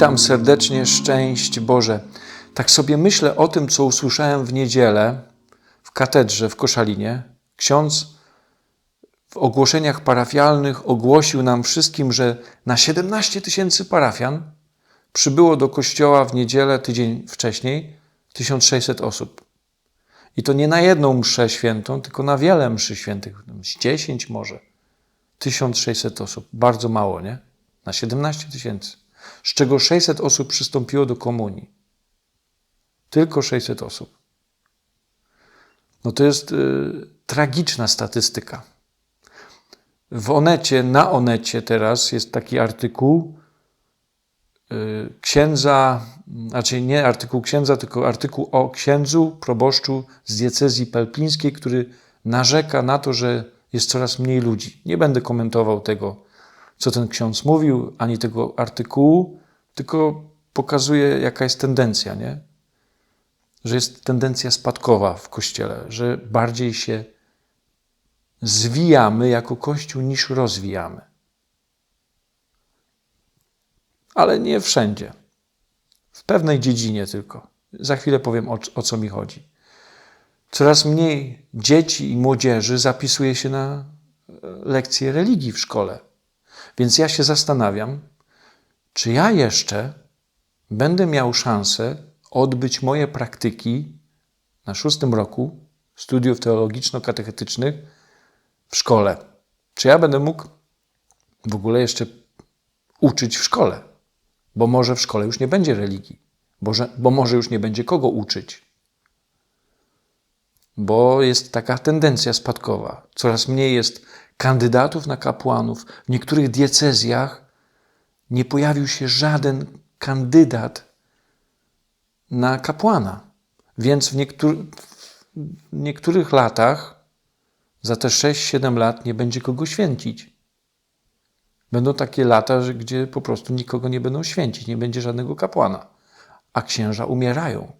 Witam serdecznie, szczęść Boże. Tak sobie myślę o tym, co usłyszałem w niedzielę w katedrze w Koszalinie. Ksiądz w ogłoszeniach parafialnych ogłosił nam wszystkim, że na 17 tysięcy parafian przybyło do kościoła w niedzielę tydzień wcześniej 1600 osób. I to nie na jedną mszę świętą, tylko na wiele mszy świętych, 10 może. 1600 osób. Bardzo mało, nie? Na 17 tysięcy. Z czego 600 osób przystąpiło do komunii. Tylko 600 osób. No to jest y, tragiczna statystyka. W Onecie, na Onecie teraz jest taki artykuł y, księdza, znaczy nie artykuł księdza, tylko artykuł o księdzu, proboszczu z diecezji pelpińskiej, który narzeka na to, że jest coraz mniej ludzi. Nie będę komentował tego, co ten ksiądz mówił, ani tego artykułu, tylko pokazuje, jaka jest tendencja, nie? Że jest tendencja spadkowa w kościele, że bardziej się zwijamy jako kościół niż rozwijamy. Ale nie wszędzie. W pewnej dziedzinie tylko. Za chwilę powiem, o, o co mi chodzi. Coraz mniej dzieci i młodzieży zapisuje się na lekcje religii w szkole. Więc ja się zastanawiam, czy ja jeszcze będę miał szansę odbyć moje praktyki na szóstym roku studiów teologiczno-katechetycznych w szkole. Czy ja będę mógł w ogóle jeszcze uczyć w szkole? Bo może w szkole już nie będzie religii, bo, że, bo może już nie będzie kogo uczyć. Bo jest taka tendencja spadkowa. Coraz mniej jest kandydatów na kapłanów. W niektórych diecezjach nie pojawił się żaden kandydat na kapłana. Więc w, niektóry, w niektórych latach, za te 6-7 lat, nie będzie kogo święcić. Będą takie lata, gdzie po prostu nikogo nie będą święcić, nie będzie żadnego kapłana, a księża umierają.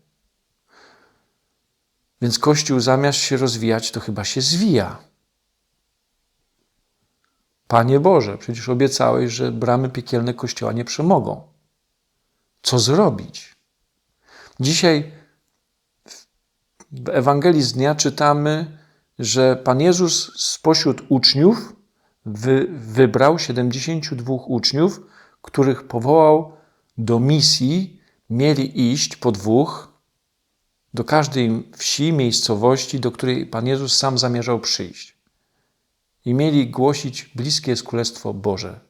Więc Kościół zamiast się rozwijać, to chyba się zwija. Panie Boże, przecież obiecałeś, że bramy piekielne Kościoła nie przemogą. Co zrobić? Dzisiaj w Ewangelii z dnia czytamy, że Pan Jezus spośród uczniów wy, wybrał 72 uczniów, których powołał do misji. Mieli iść po dwóch do każdej wsi, miejscowości, do której Pan Jezus sam zamierzał przyjść i mieli głosić bliskie jest Królestwo Boże.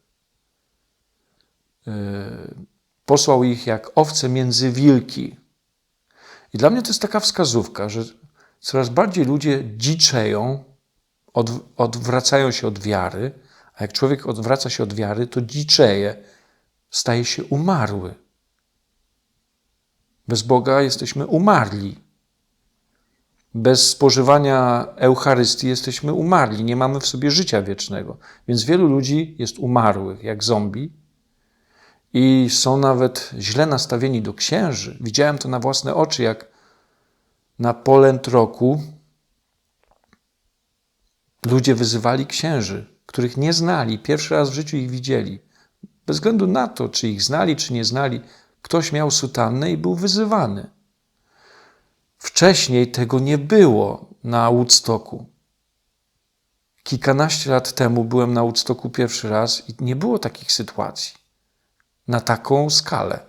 E, posłał ich jak owce między wilki. I dla mnie to jest taka wskazówka, że coraz bardziej ludzie dziczeją, od, odwracają się od wiary, a jak człowiek odwraca się od wiary, to dziczeje, staje się umarły. Bez Boga jesteśmy umarli. Bez spożywania Eucharystii jesteśmy umarli, nie mamy w sobie życia wiecznego. Więc wielu ludzi jest umarłych, jak zombie, i są nawet źle nastawieni do księży. Widziałem to na własne oczy, jak na polęd roku ludzie wyzywali księży, których nie znali, pierwszy raz w życiu ich widzieli. Bez względu na to, czy ich znali, czy nie znali, ktoś miał sutannę i był wyzywany. Wcześniej tego nie było na Woodstocku. Kilkanaście lat temu byłem na Woodstocku pierwszy raz i nie było takich sytuacji na taką skalę.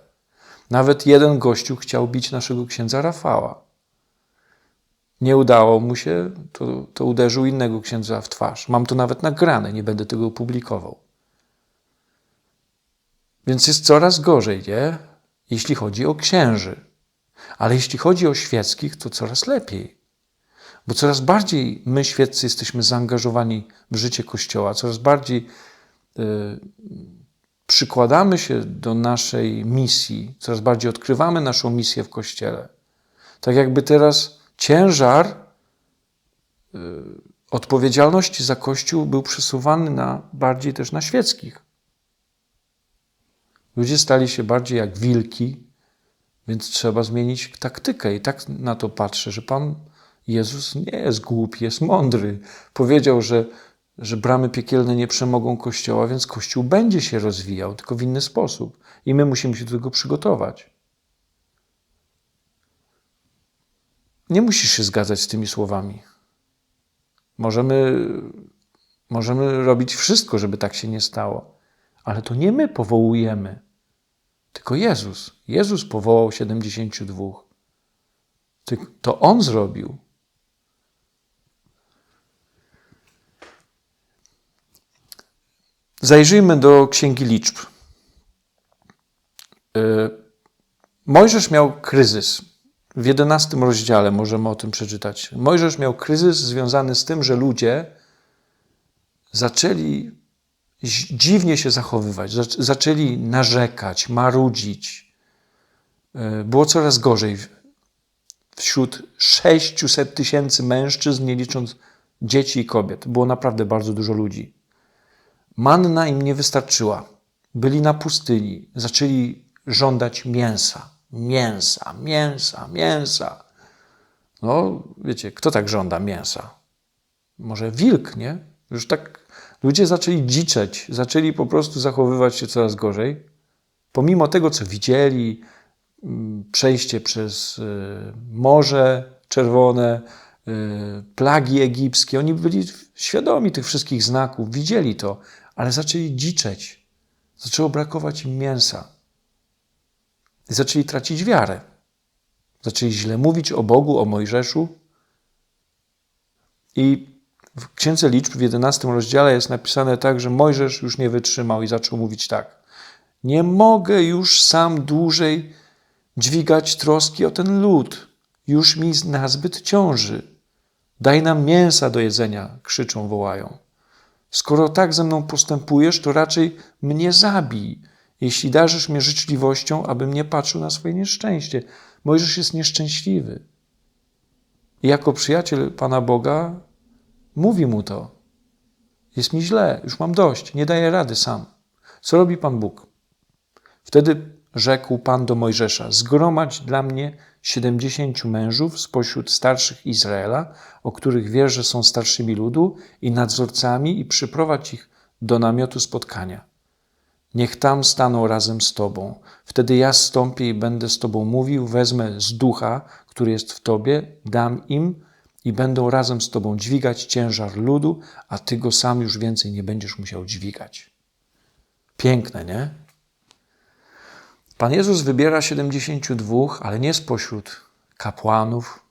Nawet jeden gościu chciał bić naszego księdza Rafała. Nie udało mu się, to, to uderzył innego księdza w twarz. Mam to nawet nagrane, nie będę tego opublikował. Więc jest coraz gorzej, nie? Jeśli chodzi o księży. Ale jeśli chodzi o świeckich, to coraz lepiej. Bo coraz bardziej my, świeccy, jesteśmy zaangażowani w życie Kościoła, coraz bardziej y, przykładamy się do naszej misji, coraz bardziej odkrywamy naszą misję w Kościele. Tak jakby teraz ciężar y, odpowiedzialności za Kościół był przesuwany na, bardziej też na świeckich. Ludzie stali się bardziej jak wilki, więc trzeba zmienić taktykę. I tak na to patrzę, że Pan Jezus nie jest głupi, jest mądry. Powiedział, że że bramy piekielne nie przemogą Kościoła, więc Kościół będzie się rozwijał, tylko w inny sposób. I my musimy się do tego przygotować. Nie musisz się zgadzać z tymi słowami. Możemy, możemy robić wszystko, żeby tak się nie stało, ale to nie my powołujemy, tylko Jezus. Jezus powołał 72. To On zrobił. Zajrzyjmy do Księgi Liczb. Y, Mojżesz miał kryzys. W jedenastym rozdziale możemy o tym przeczytać. Mojżesz miał kryzys związany z tym, że ludzie zaczęli dziwnie się zachowywać, zaczęli narzekać, marudzić. Y, było coraz gorzej. Wśród 600 tysięcy mężczyzn, nie licząc dzieci i kobiet, było naprawdę bardzo dużo ludzi. Manna im nie wystarczyła. Byli na pustyni, zaczęli żądać mięsa, mięsa, mięsa, mięsa. No, wiecie, kto tak żąda mięsa? Może wilk, nie? Już tak ludzie zaczęli dziczeć, zaczęli po prostu zachowywać się coraz gorzej. Pomimo tego, co widzieli, mm, przejście przez y, Morze Czerwone, y, plagi egipskie, oni byli świadomi tych wszystkich znaków, widzieli to, ale zaczęli dziczeć. Zaczęło brakować im mięsa. Zaczęli tracić wiarę. Zaczęli źle mówić o Bogu, o Mojżeszu. I w Księdze Liczb w 11 rozdziale jest napisane tak, że Mojżesz już nie wytrzymał i zaczął mówić tak. Nie mogę już sam dłużej dźwigać troski o ten lud. Już mi nazbyt ciąży. Daj nam mięsa do jedzenia, krzyczą, wołają. Skoro tak ze mną postępujesz, to raczej mnie zabij, jeśli darzysz mnie życzliwością, abym nie patrzył na swoje nieszczęście. Mojżesz jest nieszczęśliwy. I jako przyjaciel Pana Boga mówi mu to. Jest mi źle, już mam dość, nie daję rady sam. Co robi Pan Bóg? Wtedy rzekł Pan do Mojżesza: Zgromadź dla mnie siedemdziesięciu mężów spośród starszych Izraela, o których wiesz, że są starszymi ludu i nadzorcami, i przyprowadź ich do namiotu spotkania. Niech tam staną razem z Tobą. Wtedy ja stąpię i będę z Tobą mówił, wezmę z ducha, który jest w Tobie, dam im i będą razem z Tobą dźwigać ciężar ludu, a Ty go sam już więcej nie będziesz musiał dźwigać. Piękne, nie? Pan Jezus wybiera 72, ale nie spośród kapłanów,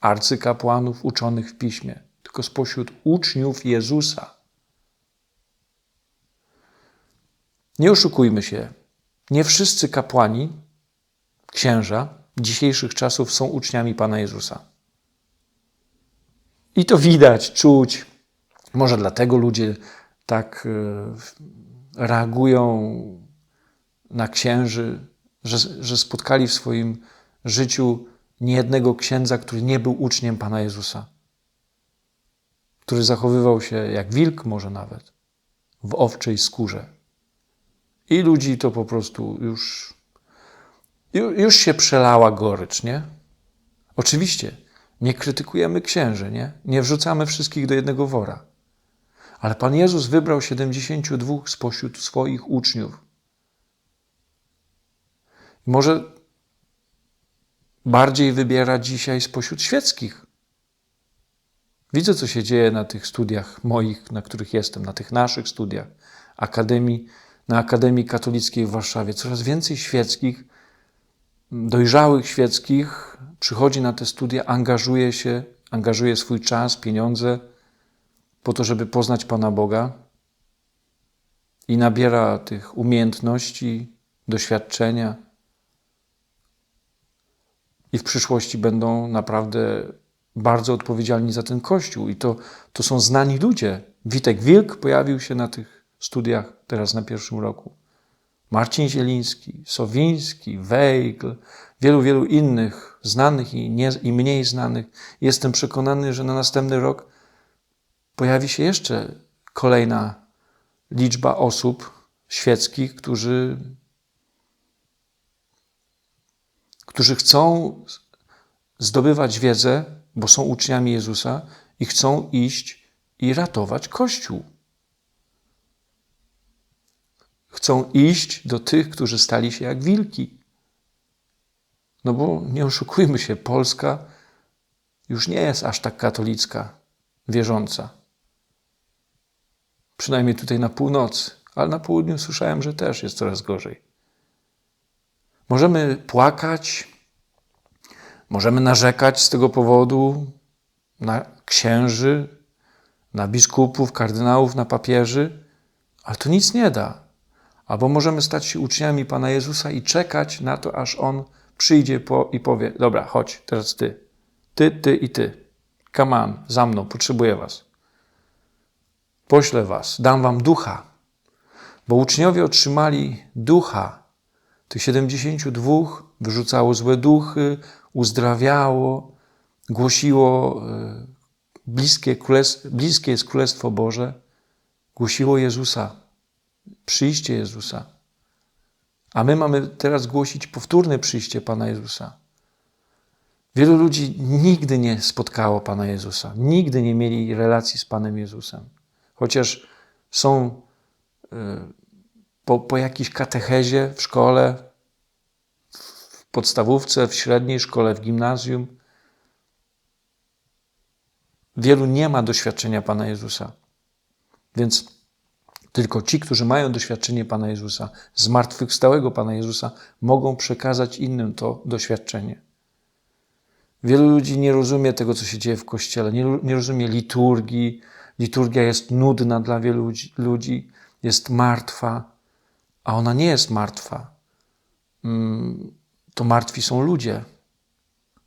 arcykapłanów uczonych w piśmie, tylko spośród uczniów Jezusa. Nie oszukujmy się, nie wszyscy kapłani, księża dzisiejszych czasów są uczniami Pana Jezusa. I to widać, czuć. Może dlatego ludzie tak e, reagują na księży, że, że spotkali w swoim życiu niejednego księdza, który nie był uczniem Pana Jezusa, który zachowywał się jak wilk, może nawet, w owczej skórze. I ludzi to po prostu już, już się przelała gorycz, nie? Oczywiście, nie krytykujemy księży, nie? Nie wrzucamy wszystkich do jednego wora. Ale Pan Jezus wybrał 72 spośród swoich uczniów może bardziej wybiera dzisiaj spośród świeckich. Widzę, co się dzieje na tych studiach moich, na których jestem, na tych naszych studiach, akademii, na Akademii Katolickiej w Warszawie. Coraz więcej świeckich, dojrzałych świeckich przychodzi na te studia, angażuje się, angażuje swój czas, pieniądze po to, żeby poznać Pana Boga i nabiera tych umiejętności, doświadczenia i w przyszłości będą naprawdę bardzo odpowiedzialni za ten kościół. I to, to są znani ludzie. Witek Wilk pojawił się na tych studiach teraz na pierwszym roku. Marcin Zieliński, Sowiński, Wejgl, wielu, wielu innych znanych i, nie, i mniej znanych. Jestem przekonany, że na następny rok pojawi się jeszcze kolejna liczba osób świeckich, którzy którzy chcą zdobywać wiedzę, bo są uczniami Jezusa i chcą iść i ratować Kościół. Chcą iść do tych, którzy stali się jak wilki. No bo nie oszukujmy się, Polska już nie jest aż tak katolicka, wierząca. Przynajmniej tutaj na północy, ale na południu słyszałem, że też jest coraz gorzej. Możemy płakać, możemy narzekać z tego powodu na księży, na biskupów, kardynałów, na papieży, ale to nic nie da. Albo możemy stać się uczniami Pana Jezusa i czekać na to, aż On przyjdzie po, i powie: Dobra, chodź, teraz ty. Ty, ty i ty. Come on, za mną, potrzebuję was. Poślę was, dam wam ducha. Bo uczniowie otrzymali ducha. Tych 72 wyrzucało złe duchy, uzdrawiało, głosiło e, bliskie, bliskie jest Królestwo Boże, głosiło Jezusa, przyjście Jezusa. A my mamy teraz głosić powtórne przyjście Pana Jezusa. Wielu ludzi nigdy nie spotkało Pana Jezusa, nigdy nie mieli relacji z Panem Jezusem. Chociaż są y, po, po jakiejś katechezie w szkole, w podstawówce, w średniej szkole, w gimnazjum. Wielu nie ma doświadczenia Pana Jezusa. Więc tylko ci, którzy mają doświadczenie Pana Jezusa, zmartwychwstałego Pana Jezusa, mogą przekazać innym to doświadczenie. Wielu ludzi nie rozumie tego, co się dzieje w kościele, nie, nie rozumie liturgii. Liturgia jest nudna dla wielu ludzi, jest martwa, a ona nie jest martwa. Mm, to martwi są ludzie,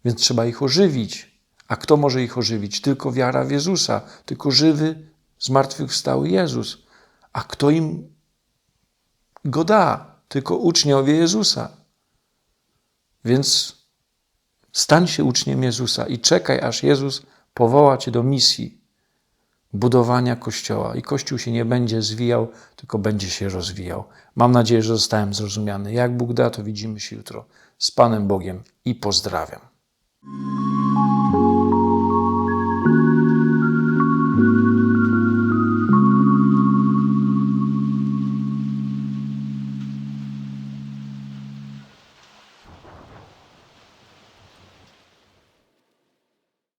więc trzeba ich ożywić. A kto może ich ożywić? Tylko wiara w Jezusa, tylko żywy, zmartwychwstały Jezus. A kto im go da? Tylko uczniowie Jezusa. Więc stań się uczniem Jezusa i czekaj, aż Jezus powoła cię do misji budowania Kościoła. I Kościół się nie będzie zwijał, tylko będzie się rozwijał. Mam nadzieję, że zostałem zrozumiany. Jak Bóg da, to widzimy się jutro z Panem Bogiem i pozdrawiam.